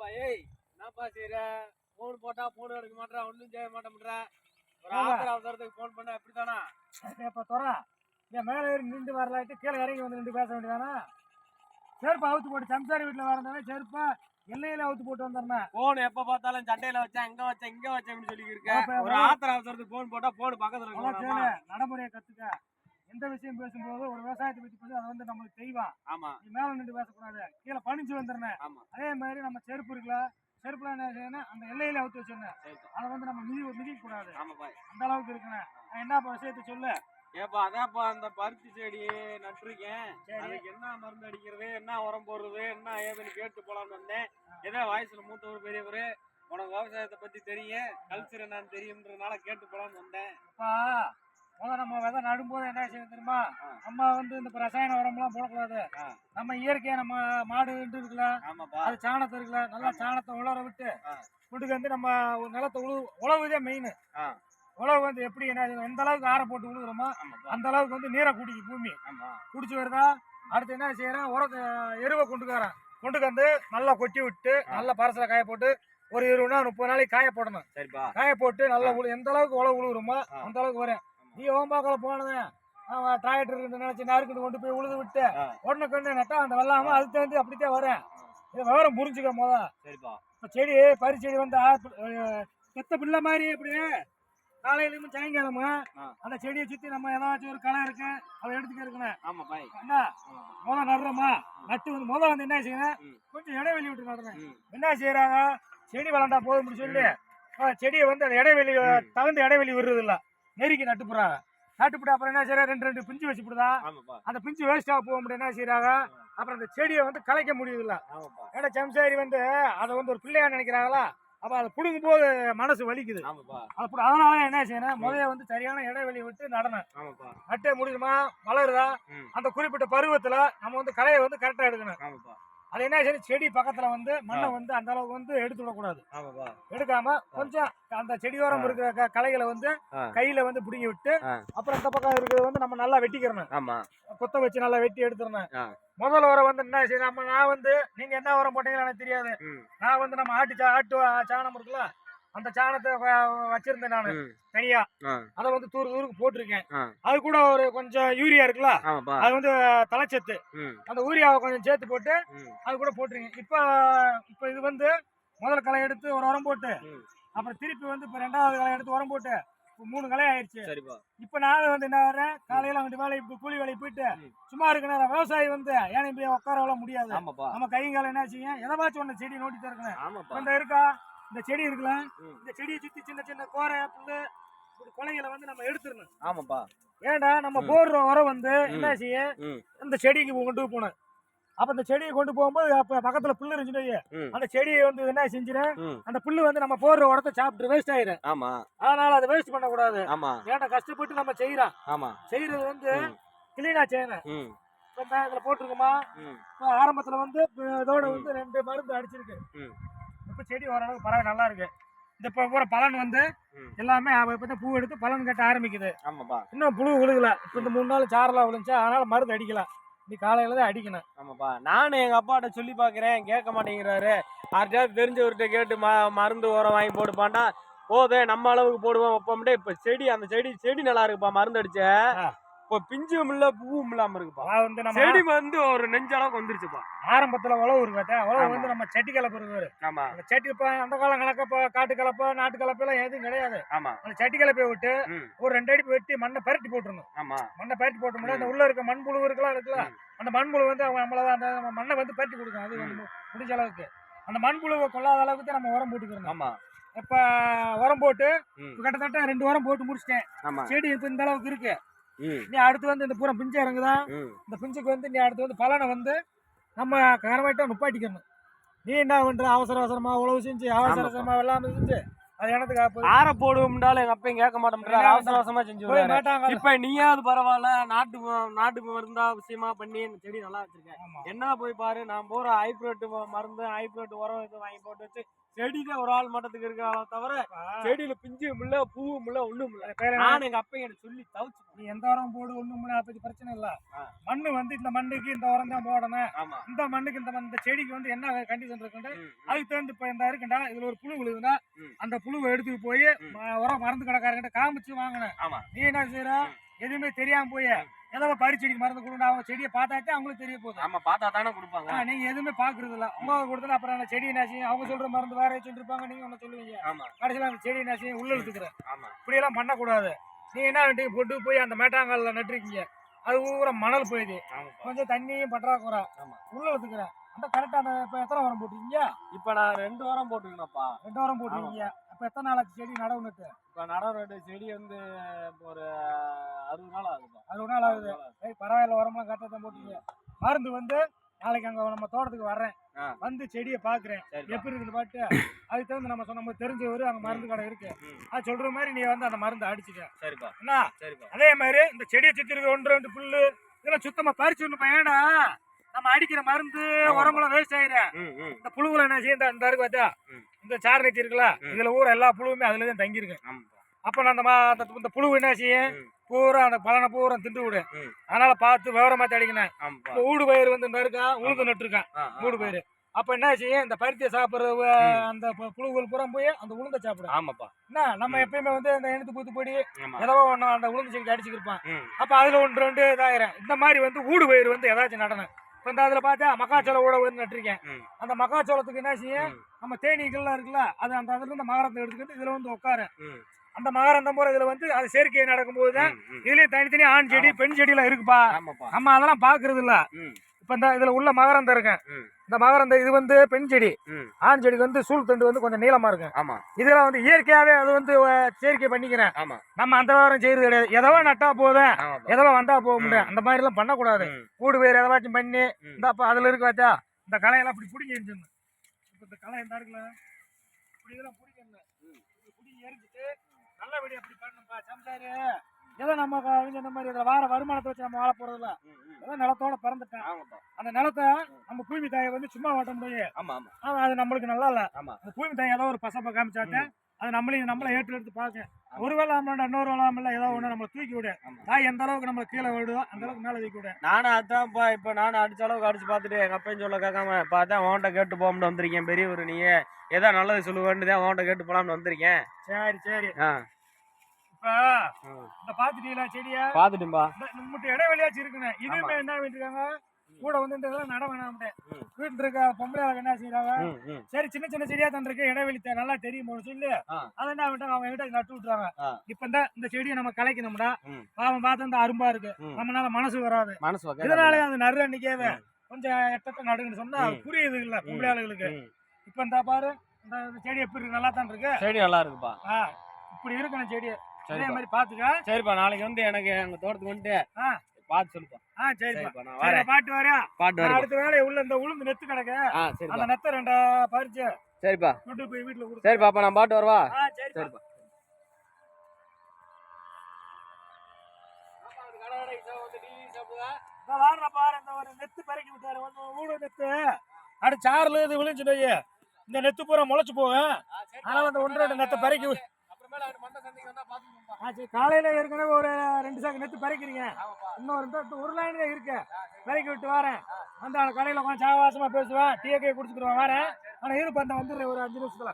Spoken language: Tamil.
என்னப்பா ஏய் என்னப்பா செய்யற போன் போட்டா போன் எடுக்க மாட்டா ஒண்ணும் செய்ய மாட்டேன்ற ஒரு. ஆத்திர அவசரத்துக்கு போன் பண்ண இப்படித்தானா இப்ப துறா என் மேலே ஏறி நின்று வரலாட்டு கீழே இறங்கி வந்து நின்று பேச வேண்டியதானா? செருப்பு அவுத்து போட்டு சம்சாரி வீட்டில் வரந்தானே செருப்பா எல்லையில அவுத்து போட்டு வந்துடுறேன் போன் எப்ப பார்த்தாலும் சண்டையில வச்சேன் இங்க வச்சேன் இங்க வச்சேன்னு சொல்லி இருக்க. அப்ப ஒரு ஆத்திர அவசரத்துக்கு போன் போட்டா போன் பக்கத்துல நடைமுறையை கத்துக்க. எந்த விஷயம் பேசும்போது ஒரு விவசாயத்தை பத்தி பேசி அதை வந்து நம்மளுக்கு செய்வான் ஆமா. நீ மேல நின்று பேசக்கூடாது. கீழே பணிஞ்சு வந்துடுறேன் ஆமா. அதே மாதிரி நம்ம செருப்பு இருக்குல்ல செருப்புல என்ன செய்யணும் அந்த எல்லையில அவுத்து வச்சிருந்தேன். அதை வந்து நம்ம மிதி மிதிக்க கூடாது அந்த அளவுக்கு இருக்கணும் நான் என்னப்பா விஷயத்த சொல்லு? ஏப்பா அதான்ப்பா அந்த பருத்தி செடி நட்டிருக்கேன். அதுக்கு என்ன மருந்து அடிக்கிறது என்ன உரம் போடுறது என்ன ஏதுன்னு கேட்டு போலான்னு வந்தேன். ஏதோ வயசுல மூத்தவர் பெரியவர் உனக்கு விவசாயத்தை பத்தி தெரியும் கல்ச்சர் என்னன்னு தெரியும்ன்றதுனால கேட்டு போலான்னு வந்தேன். முதல்ல நம்ம விதை நடும்போது என்ன செய்யணும் தெரியுமா. நம்ம வந்து இந்த ரசாயன உரம்லாம் போடக்கூடாது. நம்ம இயற்கையா நம்ம மாடு இருக்குல்ல அது சாணத்தை இருக்குல்ல நல்லா சாணத்தை உலர விட்டு. வீட்டுக்கு வந்து நம்ம ஒரு நிலத்தை உழு உழவு தான் மெயின். உழவு வந்து எப்படி என்ன எந்த அளவுக்கு ஆற போட்டு உழுகுறோமோ அந்த அளவுக்கு வந்து நீரை குடிக்கும் பூமி. குடிச்சு வருதா? அடுத்து என்ன செய்யறேன்? உரத்தை எருவை கொண்டு வரேன் கொண்டு வந்து நல்லா கொட்டி விட்டு. நல்லா பரசல காய போட்டு ஒரு இருபது நாள் முப்பது நாளைக்கு காய போடணும். காய போட்டு நல்லா எந்த அளவுக்கு உழவு உழுகுறோமோ. அந்த அளவுக்கு வரேன். நீ ஓம்பாக்கல போனது டிராக்டர் இருக்கு நினைச்சு நறுக்கிட்டு கொண்டு போய் உழுது விட்டு. உடனே கொண்டு நட்டா அந்த வெள்ளாம அதுக்கு தகுந்து அப்படித்தான் வரேன் இது விவரம் புரிஞ்சுக்க முத. சரிப்பா. இப்போ செடி பறி செடி வந்து பெத்த பிள்ளை மாதிரி இப்படி காலையிலும் சாயங்காலமும். அந்த செடியை சுத்தி நம்ம ஏதாச்சும் ஒரு களை இருக்கு அதை எடுத்துக்க இருக்கணும். ஆமா பாய். என்ன? முத நடுறோமா? நட்டு வந்து முத வந்து என்ன செய்யணும். கொஞ்சம் இடைவெளி விட்டு நடுறேன். என்ன செய்யறாங்க செடி வளர்ந்தா போதும்னு சொல்லி செடியை வந்து அந்த இடைவெளி தகுந்த இடைவெளி விடுறது இல்ல நெருக்கி நட்டுப்புறாங்க நட்டுப்புட்டு அப்புறம் என்ன செய்யறாங்க ரெண்டு ரெண்டு பிஞ்சு வச்சுப்புடுதா ஆமாப்பா. அந்த பிஞ்சு வேஸ்டா போக முடியும் என்ன செய்யறாங்க அப்புறம் அந்த செடியை வந்து கலைக்க முடியுது இல்ல ஆமாப்பா. ஏன்னா சம்சாரி வந்து அதை வந்து ஒரு பிள்ளையா நினைக்கிறாங்களா? அப்ப அதை புடுங்கும் போது மனசு வலிக்குது. ஆமாப்பா. அது புடு- அதனால என்ன செய்யணும் முதைய வந்து சரியான இடைவெளி விட்டு நடணும். நட்டே முடியுமா? வளருதா. அந்த குறிப்பிட்ட பருவத்துல நம்ம வந்து களையை வந்து கரெக்டா எடுக்கணும். அது என்ன செய்யணும் செடி பக்கத்துல வந்து மண்ணை வந்து அந்த அளவுக்கு வந்து எடுத்து விடக்கூடாது. எடுக்காம கொஞ்சம் அந்த செடியோரம் இருக்கிற களைகளை வந்து. கையில வந்து பிடுங்கி விட்டு. அப்புறம் இந்த பக்கம் இருக்கிறது வந்து நம்ம நல்லா வெட்டிக்கிறணும். ஆமா. கொத்த வச்சு நல்லா வெட்டி எடுத்துடணும். ஆ. முதல் உரம் வந்து என்ன செய்யணும்? நம்ம நான் வந்து நீங்க என்ன உரம் போட்டீங்கன்னு எனக்கு தெரியாது. நான் வந்து நம்ம ஆட்டு ஆட்டு சாணம் இருக்குல்ல? அந்த சாணத்தை வச்சிருந்தேன் நான். தனியா. அதை வந்து தூர் தூருக்கு போட்டிருக்கேன். அது கூட ஒரு கொஞ்சம் யூரியா இருக்குல்ல? அது வந்து தலைச்சத்து. அந்த யூரியாவை கொஞ்சம் சேர்த்து போட்டு அது கூட போட்டுருங்க இப்போ இப்போ இது வந்து முதல் களை எடுத்து ஒரு உரம் போட்டு. அப்புறம் திருப்பி வந்து இப்போ ரெண்டாவது களை எடுத்து உரம் போட்டு இப்போ மூணு களை ஆயிடுச்சு இப்போ நான் வந்து என்ன வர்றேன் காலையில அங்கிட்டு வேலை இப்போ கூலி வேலைக்கு போயிட்டு. சும்மா இருக்க நேரம் விவசாயி வந்து ஏனை போய் உட்கார முடியாது? நம்ம கையும் காலம் என்ன செய்யும்? எதவாச்சும் ஒன்று செடி நோட்டி திறக்கணும் இருக்கா? இந்த செடி இருக்குல்ல ம். இந்த செடியை சுத்தி சின்ன சின்ன கோரை புல்லு இப்படி கொலைகளை வந்து நம்ம எடுத்துடணும். ஆமாப்பா. ஏன்டா நம்ம. போடுற உரம் வந்து. என்ன செய்யும் ம். இந்த செடிக்கு கொண்டு போகணும் அப்ப இந்த செடியை கொண்டு போகும்போது அப்ப பக்கத்துல புல்லு. ம். அந்த செடியை வந்து என்ன செஞ்சிடும் அந்த புல்லு வந்து நம்ம போடுற உரத்தை சாப்பிட்டு வேஸ்ட் ஆயிடும் ஆமா. அதனால அதை வேஸ்ட் பண்ணக்கூடாது. ஆமா. ஏன்டா கஷ்டப்பட்டு நம்ம செய்யறோம். ஆமா. செய்யறது வந்து. கிளீனா செய்யணும். இப்ப இதுல போட்டிருக்கோமா? ஆரம்பத்துல வந்து இதோட. வந்து ரெண்டு மருந்து அடிச்சிருக்கு. இப்ப செடி ஓரளவுக்கு பரவாயில்ல நல்லா இருக்கு இந்த இப்ப பூரா பலன் வந்து. எல்லாமே இப்ப பூ எடுத்து பலன் கட்ட ஆரம்பிக்குது. ஆமாப்பா. இன்னும் புழு விழுகல இப்ப இந்த மூணு நாள் சாரெல்லாம் விழுந்துச்சு அதனால மருந்து அடிக்கல. நீ காலையில தான் அடிக்கணும். ஆமாப்பா. நானும் எங்க அப்பாட்ட சொல்லி பாக்குறேன் கேட்க மாட்டேங்கிறாரு. யார்கிட்டயாவது தெரிஞ்சவர்கிட்ட கேட்டு ம மருந்து உரம் வாங்கி போடுப்பாண்டா போதே நம்ம அளவுக்கு போடுவோம் வைப்போம்டே. இப்ப செடி அந்த செடி செடி நல்லா இருக்குப்பா மருந்து அடிச்ச. இப்போ பிஞ்சும் இல்ல பூவும் இல்லாம இருக்குப்பா. அதாவது வந்து நம்ம செடி வந்து ஒரு நெஞ்ச அளவுக்கு வந்துருச்சுப்பா. ஆரம்பத்துல உழவு இருக்கு பார்த்தா உழவு. வந்து நம்ம செட்டி கலப்பு இருக்கு ஆமா. அந்த செட்டி இப்ப அந்த காலம் கணக்க இப்ப காட்டு கலப்பை நாட்டு கலப்பை எல்லாம் எதுவும் கிடையாது. ஆமா. அந்த செட்டி கலப்பையை விட்டு ஒரு ரெண்டு அடி வெட்டி மண்ணை பரட்டி போட்டுருணும் ஆமா. மண்ணை பரட்டி போட்டோம்னா அந்த. உள்ள இருக்க மண்புழு இருக்கலாம் இருக்குல்ல ம். அந்த மண்புழு வந்து அவங்க நம்மள அந்த நம்ம மண்ணை வந்து பரட்டி கொடுக்கும். அது முடிஞ்ச அளவுக்கு. அந்த மண்புழுவை கொள்ளாத அளவுக்கு நம்ம உரம் போட்டுக்கிறோம் ஆமா. இப்ப உரம் போட்டு கிட்டத்தட்ட ரெண்டு உரம் போட்டு முடிச்சிட்டேன். செடி இப்ப இந்த அளவுக்கு இருக்கு. நீ அடுத்து வந்து இந்த பூரா பிஞ்சு இறங்குதா? இந்த பிஞ்சுக்கு வந்து நீ அடுத்து வந்து பலனை வந்து நம்ம கரமாயிட்டா நுப்பாட்டிக்கணும். நீ என்ன பண்ற? அவசர அவசரமா உழவு செஞ்சு அவசர. அவசரமா வெள்ளாமை செஞ்சு அது ஆப்பு ஆற போடுவோம்னாலும் எங்க அப்பையும் கேட்க மாட்டோம்ன்றாரு அவசர அவசரமா? செஞ்சு இப்ப நீயாவது பரவாயில்ல நாட்டு நாட்டு மருந்தா விஷயமா பண்ணி இந்த செடி நல்லா வச்சிருக்கேன் என்ன போய் பாரு நான் போற ஹைப்ரோட் மருந்து ஹைப்ரோட் உரம் வாங்கி போட்டு வச்சு செடியில ஒரு ஆள் மட்டத்துக்கு இருக்காளோ தவிர செடியில பிஞ்சு முள்ள பூவும் முள்ள ஒண்ணும் இல்ல. நான் எங்க அப்பையும் எனக்கு சொல்லி தவிச்சு நீ எந்த உரம் போடு ஒண்ணும் அதை பத்தி பிரச்சனை இல்ல. ஆ. மண்ணு வந்து இந்த மண்ணுக்கு இந்த உரம் தான் போடணும். இந்த மண்ணுக்கு இந்த மண்- இந்த செடிக்கு வந்து என்ன கண்டிஷன் ம். அதுக்கு தகுந்து இப்ப இந்த இருக்குண்டா இதுல ஒரு புழு விழுதுன்னா. அந்த புழுவை எடுத்துட்டு போய் உரம் மருந்து கடைக்காரங்கிட்ட காமிச்சு வாங்கினேன். நீ என்ன செய்யற எதுவுமே தெரியாம போய் ஏதோ பறிச்செடிக்கு மருந்து கொடுங்க அவங்க செடியை பார்த்தாச்சே அவங்களுக்கு தெரிய போகுது. ஆமா பார்த்தா தானே கொடுப்பாங்க. நீங்க எதுவுமே பாக்குறது இல்ல உங்க கொடுத்தா அப்புறம் அந்த செடி நாசி அவங்க சொல்ற மருந்து வேற வச்சுட்டு இருப்பாங்க நீங்க ஒண்ணு சொல்லுவீங்க. ஆமா. கடைசியில அந்த செடி நாசி உள்ள இழுத்துக்கிற ஆமா. இப்படி எல்லாம் பண்ணக்கூடாது. நீ என்ன வேண்டி போட்டு போய் அந்த மேட்டாங்கல்ல நட்டுருக்கீங்க. அது ஊற மணல் போயிடுது. ஆமாப்பா. கொஞ்சம் தண்ணியும் பற்றாக்குறை. ஆமா. உள்ள இழுத்துக்கிற அந்த கரெக்டா அந்த இப்ப எத்தனை வாரம் போட்டுருக்கீங்க? இப்ப நான் ரெண்டு வாரம் போட்டுக்கணும்ப்பா ரெண்டு வாரம் போட்டுருக்கீங்க. அப்ப எத்தனை நாளாச்சு செடி நடவு நட்டு இப்ப நடவு ரெண்டு செடி வந்து இப்ப ஒரு அறுபது நாள் ஆகுதுப்பா அறுபது நாள் ஆகுது. ஏய் பரவாயில்ல உரம்லாம் கரெக்டாக போட்டீங்க மருந்து வந்து நாளைக்கு அங்க நம்ம தோட்டத்துக்கு வர்றேன். வந்து செடியை சரிப்பா எப்படி இருக்குது பாட்டு? அதுக்கு தகுந்த நம்ம சொன்ன நம்ம தெரிஞ்சவர் அங்க மருந்து கடை இருக்கு. அது சொல்ற மாதிரி நீ வந்து அந்த மருந்து அடிச்சுக்க. சரிப்பா. என்ன? சரிப்பா. அதே மாதிரி இந்த செடியை சுத்தி இருக்க ஒன்று ரெண்டு புல்லு இதெல்லாம் சுத்தமா பறிச்சு ஒண்ணு ஏன்னா நம்ம அடிக்கிற மருந்து ஆமாப்பா. உரமெல்லாம் வேஸ்ட் ஆயிடும் ம் ம். இந்த புழுவுல என்ன செய்யும்? இந்த- இருக்கு பார்த்தா. இந்த சாரணி இருக்குல்ல ம். இதுல ஊற எல்லா புழுவுமே அதுல தான் தங்கியிருக்கு. ஆமாப்பா அப்ப நான் அந்த அந்த- இந்த புழு என்ன செய்யும். பூரா அந்த பலனை பூரா திண்டு விடு. அதனால பார்த்து விவரமா இப்போ ஊடு பயிர் வந்து இந்த இருக்கா உளுந்து நட்டுருக்கான். ஊடு ஆ. பயிர் அப்ப என்ன செய்யும்? இந்த பருத்தியை சாப்பிடுற. அந்த புழுகள் புறம் போய் அந்த உளுந்த சாப்பிடும். ஆமாப்பா. என்ன? நம்ம. எப்பயுமே வந்து இந்த எண்ணத்து பூத்து பொடி ஏதோ ஒன்று அந்த உளுந்து செடிக்கு அடிச்சுக்கிருப்பான் அப்ப அதுல ஒன்று ரெண்டு இதாயிரம். இந்த மாதிரி வந்து ஊடு பயிர் வந்து ஏதாச்சும் நடணும். இப்போ இந்த அதுல பார்த்தா மக்காச்சோளம் ஊட நட்டிருக்கேன். அந்த மக்காச்சோளத்துக்கு என்ன செய்யும். நம்ம தேனீக்கள்லாம் இருக்குல்ல அது அந்த அதுல இருந்து மகரத்தை எடுத்துக்கிட்டு இதுல வந்து உட்காரு. அந்த மகரந்தம் போற இதுல வந்து அது செயற்கை நடக்கும்போது தான். இதுலயே தனித்தனி ஆண் செடி பெண் செடிலாம் இருக்குப்பா. ஆமாப்பா. நம்ம அதெல்லாம் பாக்குறது இல்ல இப்ப இந்த இதுல உள்ள மகரந்தம் இருக்கேன். இந்த மகரந்தம் இது வந்து பெண் செடி. ஆண் செடிக்கு வந்து சூழ் தண்டு வந்து கொஞ்சம் நீளமா இருக்கும். ஆமா. இதெல்லாம் வந்து இயற்கையாவே அது வந்து செயற்கை பண்ணிக்கிறேன். ஆமா. நம்ம அந்த வாரம் செய்யறது கிடையாது. எதவோ நட்டா போதும். எதவோ வந்தா போக. முடியும் அந்த மாதிரி எல்லாம் பண்ணக்கூடாது கூடு வேறு எதாச்சும் பண்ணி. இந்த அப்ப அதுல இருக்கு வச்சா இந்த களையெல்லாம் இப்படி பிடிங்கி இப்ப இந்த களை இந்த இருக்குல்ல இப்படி இதெல்லாம் பிடிக்கணும் பிடிங்கி எரிஞ்சிட்டு நல்லபடியா அப்படி பண்ணணும்ப்பா சம்சாரி. ஏதோ நம்ம இந்த மாதிரி இதில் வார வருமானத்தை வச்சு நம்ம வாழ போறதில்ல. ம், ம். ஏதோ நிலத்தோட பிறந்துட்டேன். அந்த நிலத்தை நம்ம பூமி தாயை வந்து சும்மா ஓட்ட முடியும் ஆமா ஆமா. அது நம்மளுக்கு நல்லா இல்ல. ஆமா. அந்த பூமி தாய் ஏதோ ஒரு பசப்பை காமிச்சாக்க அது நம்மளையும் நம்மளை ஏற்று எடுத்து பார்க்க ஒருவேளை நம்மளோட இன்னொரு வேலை நம்மள ஏதோ ஒன்று நம்மளை தூக்கி விடு. தாய் எந்த அளவுக்கு நம்மளை கீழே விடுதோ அந்த அளவுக்கு மேலே தூக்கி விடு. நானும் அதான்ப்பா இப்போ நானும் அடிச்ச அளவுக்கு அடிச்சு பார்த்துட்டு எங்க அப்பையும் சொல்ல கேட்காம அதான் உன்கிட்ட கேட்டு போகணும்னு வந்திருக்கேன் பெரியவர் நீ ஏதோ நல்லது சொல்லுவேன்னு தான் உன்கிட்ட கேட்டு போலாம்னு வந்திருக்கேன். சரி சரி. ஆ. இப்ப இந்த பாத்துட்டீங்களா செடியா? நம்மகிட்ட இடைவெளியாச்சும் இருக்குண்ணே இதுவுமே என்ன பண்ணிருக்காங்க கூட வந்து இந்த இதெல்லாம் நட வேணாம்ட்டு ம். வீட்டுல இருக்க பொம்பளை என்ன செய்யறாங்க சரி சின்ன சின்ன செடியா தான் இருக்கு இடைவெளி நல்லா தெரியும் சொல்லி. அதை என்ன பண்ணிட்டாங்க? அவங்க கிட்ட நட்டு விட்டுறாங்க. இப்ப இந்த இந்த செடியை நம்ம கலைக்கணும்டா. பாவம் பார்த்து இந்த அரும்பா இருக்கு. நம்மளால மனசு வராது. மனசு இதனாலே அந்த நறு அன்னைக்கேவே கொஞ்சம் எட்டத்தை நடுங்கன்னு சொன்னா. புரியுது இல்ல பொம்பளை ஆளுகளுக்கு. இப்ப இந்த பாரு இந்த செடி எப்படி இருக்கு? நல்லா தான் இருக்கு. செடி நல்லா இருக்குப்பா. இப்படி இருக்கணும் செடி அதே மாதிரி பாத்துக்க சரிப்பா நாளைக்கு வந்து எனக்கு எங்க தோட்டத்துக்கு வந்துட்டு ஆ. பார்த்து சொல்லுப்பா ஆ சரிப்பா நான் வரேன் பாட்டு வரேன் பாட்டு வரேன் அடுத்த வேலையை உள்ள இந்த உளுந்து நெத்து கிடக்கு அந்த நெத்தை ரெண்டா பறிச்சு சரிப்பா கொண்டு போய் வீட்டுல கொடுத்து சரிப்பா அப்ப நான் பாட்டு வரவா சரிப்பா வாடுற பாரு இந்த ஒரு நெத்து பறக்கி விட்டாரு ஊடு நெத்து அடி சாறுல இது விழுந்துட்டு இந்த நெத்து பூரா முளைச்சு போகும் அதனால அந்த ஒன்று ரெண்டு நெத்தை பறக்கி காலையில ஏற்கனவே ஒரு ரெண்டு சாக்கு நெத்து பறிக்கிறீங்க. இன்னும் ரெண்டு ஒரு லைன் தான் இருக்கு. பறக்கி விட்டு வரேன். வந்து கடையில் கொஞ்சம் சாவாசமா பேசுவேன். டீ கே குடிச்சுக்கிடுவேன் வரேன். ஆனா இருப்ப அந்த வந்துடுறேன் ஒரு அஞ்சு நிமிஷத்துல.